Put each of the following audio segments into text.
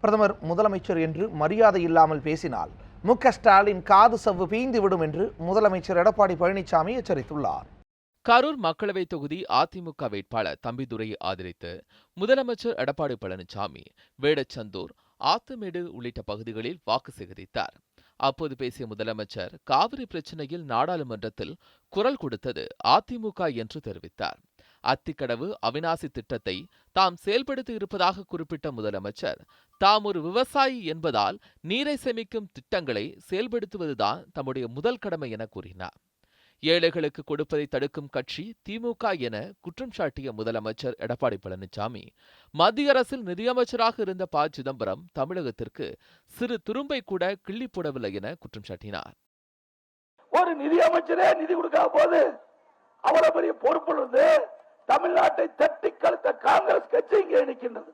பிரதமர் முதலமைச்சர் என்று மரியாதை இல்லாமல் பேசினால் மு க ஸ்டாலின் காது சவ்வு பீய்ந்து விடும் என்று முதலமைச்சர் எடப்பாடி பழனிசாமி எச்சரித்துள்ளார். கரூர் மக்களவைத் தொகுதி அதிமுக வேட்பாளர் தம்பிதுரையை ஆதரித்து முதலமைச்சர் எடப்பாடி பழனிசாமி வேடச்சந்தூர் ஆத்துமேடு உள்ளிட்ட பகுதிகளில் வாக்கு சேகரித்தார். அப்போது பேசிய முதலமைச்சர் காவிரி பிரச்சினையில் நாடாளுமன்றத்தில் குரல் கொடுத்தது அதிமுக என்று தெரிவித்தார். அத்திக்கடவு அவினாசி திட்டத்தை தாம் செயல்படுத்தி இருப்பதாக குறிப்பிட்ட முதலமைச்சர் தாம் ஒரு விவசாயி என்பதால் நீரை சேமிக்கும் திட்டங்களை செயல்படுத்துவதுதான் தம்முடைய முதல் கடமை என கூறினார். ஏழைகளுக்கு கொடுப்பதை தடுக்கும் கட்சி திமுக என குற்றம் சாட்டிய முதலமைச்சர் எடப்பாடி பழனிசாமி மத்திய அரசில் நிதியமைச்சராக இருந்த ப. சிதம்பரம் தமிழகத்திற்கு சிறு துரும்பை கூட கிள்ளி போடவில்லை என குற்றம் சாட்டினார். ஒரு நிதியமைச்சரே நிதி கொடுக்காத போது அவ்வளவு பெரிய பொறுப்பு இருந்து தமிழ்நாட்டை தட்டி கழுத்த காங்கிரஸ் கட்சி இங்கே நிற்கின்றது.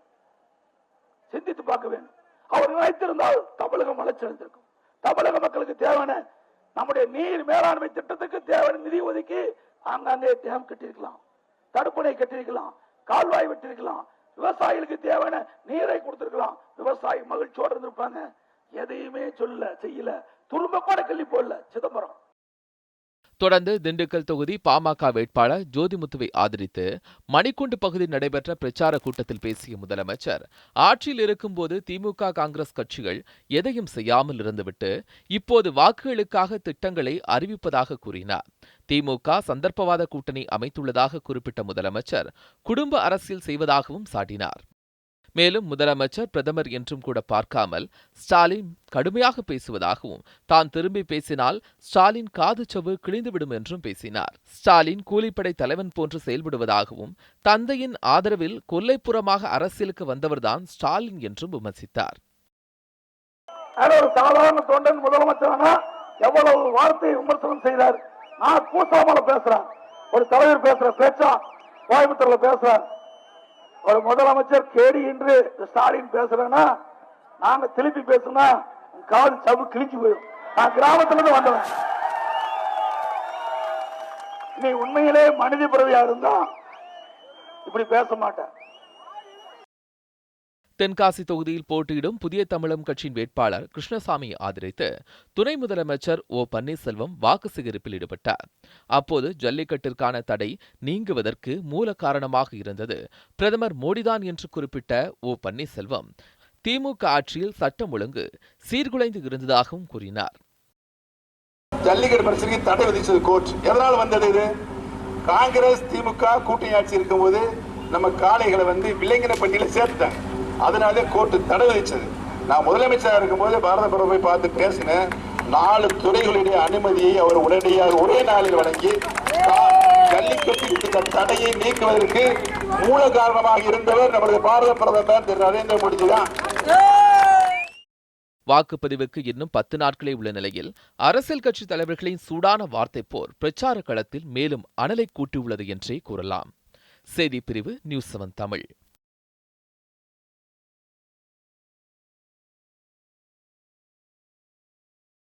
சிந்தித்து பார்க்க வேண்டும். அவர் நினைத்திருந்தால் தமிழகம் வளர்ச்சியடைந்திருக்கும் தமிழக மக்களுக்கு தேவையான நம்முடைய நீர் மேலாண்மை திட்டத்துக்கு தேவையான நிதி ஒதுக்கி ஆங்காங்கே டேம் கட்டியிருக்கலாம். தடுப்பணை கட்டியிருக்கலாம். கால்வாய் வெட்டியிருக்கலாம். விவசாயிகளுக்கு தேவையான நீரை கொடுத்திருக்கலாம். விவசாயி மகிழ்ச்சியோடு இருந்திருப்பாங்க. எதையுமே சொல்ல செய்யல. துரும்ப கூட கல்வி போடல. சிதம்பரம். தொடர்ந்து திண்டுக்கல் தொகுதி பாமக வேட்பாளர் ஜோதிமுத்துவை ஆதரித்து மணிக்குண்டு பகுதியில் நடைபெற்ற பிரச்சார கூட்டத்தில் பேசிய முதலமைச்சர் ஆட்சியில் இருக்கும்போது திமுக காங்கிரஸ் கட்சிகள் எதையும் செய்யாமல் இருந்துவிட்டு இப்போது வாக்குகளுக்காக திட்டங்களை அறிவிப்பதாக கூறினார். திமுக சந்தர்ப்பவாத கூட்டணி அமைத்துள்ளதாக குறிப்பிட்ட முதலமைச்சர் குடும்ப அரசியல் செய்வதாகவும் சாட்டினார். மேலும் முதலமைச்சர் பிரதமர் என்றும் கூட பார்க்காமல் ஸ்டாலின் கடுமையாக பேசுவதாகவும் தான் திரும்பி பேசினால் ஸ்டாலின் காது சவ்வு கிழிந்துவிடும் என்றும் பேசினார். ஸ்டாலின் கூலிப்படை தலைவன் போன்று செயல்படுவதாகவும் தந்தையின் ஆதரவில் கொல்லைப்புறமாக அரசியலுக்கு வந்தவர்தான் ஸ்டாலின் என்றும் விமர்சித்தார். ஒரு சாதாரண தொண்டன் முதலமைச்சரானா எவ்வளவு வார்த்தையை விமர்சனம் செய்தார் நான் கூசாமல பேசுறேன். ஒரு தலைவர் பேசுற பேச்சா கோயம்புத்தூர்ல பேசுறேன் ஒரு முதலமைச்சர் கேடி என்று ஸ்டாலின் பேசுறேன்னா நாங்க திருப்பி பேசுனா உன் காது சவு கிழிச்சு போயிடும். நான் கிராமத்துல இருந்து வந்தவன். நீ உண்மையிலே மனித பிறவியா இருந்தா இப்படி பேச மாட்டேன். தென்காசி தொகுதியில் போட்டியிடும் புதிய தமிழம் கட்சியின் வேட்பாளர் கிருஷ்ணசாமியை ஆதரித்து துணை முதலமைச்சர் ஓ பன்னீர்செல்வம் வாக்கு சேகரிப்பில் ஈடுபட்டார். அப்போது ஜல்லிக்கட்டிற்கான தடை நீங்குவதற்கு மூல காரணமாக இருந்தது. பிரதமர் மோடிதான் என்று குறிப்பிட்ட ஓ பன்னீர்செல்வம் திமுக ஆட்சியில் சட்டம் ஒழுங்கு சீர்குலைந்து இருந்ததாகவும் கூறினார். ஜல்லிக்கட்டு பிரச்சனைக்கு தடை விதிச்சது கோர்ட். எதனால் வந்தது இது? காங்கிரஸ் திமுக கூட்டணி ஆட்சி இருக்கும்போது நம்ம காளைகளை வந்து விலங்கின பட்டியல சேர்த்துட்டாங்க. அதனாலே கோர்ட் தடை விதிச்சது நான் முதலமைச்சராக இருக்கும்போது பாரத பிரதமரை பார்த்து பேசினேன். நாலு துறைகளுடைய அனுமதியை அவர் உடனடியாக ஒரே நாளில் வழங்கி ஜல்லிக்கட்டு தடையை நீக்குவதற்கு மூல காரணமாக இருந்தவர் நமது பாரத பிரதமர் திரு நரேந்திர மோடி தான் வாக்குப்பதிவுக்கு இன்னும் பத்து நாட்களே உள்ள நிலையில் அரசியல் கட்சி தலைவர்களின் சூடான வார்த்தை போர் பிரச்சார களத்தில் மேலும் அனலை கூட்டியுள்ளது என்றே கூறலாம். செய்திப் பிரிவு நியூஸ் செவன் தமிழ்.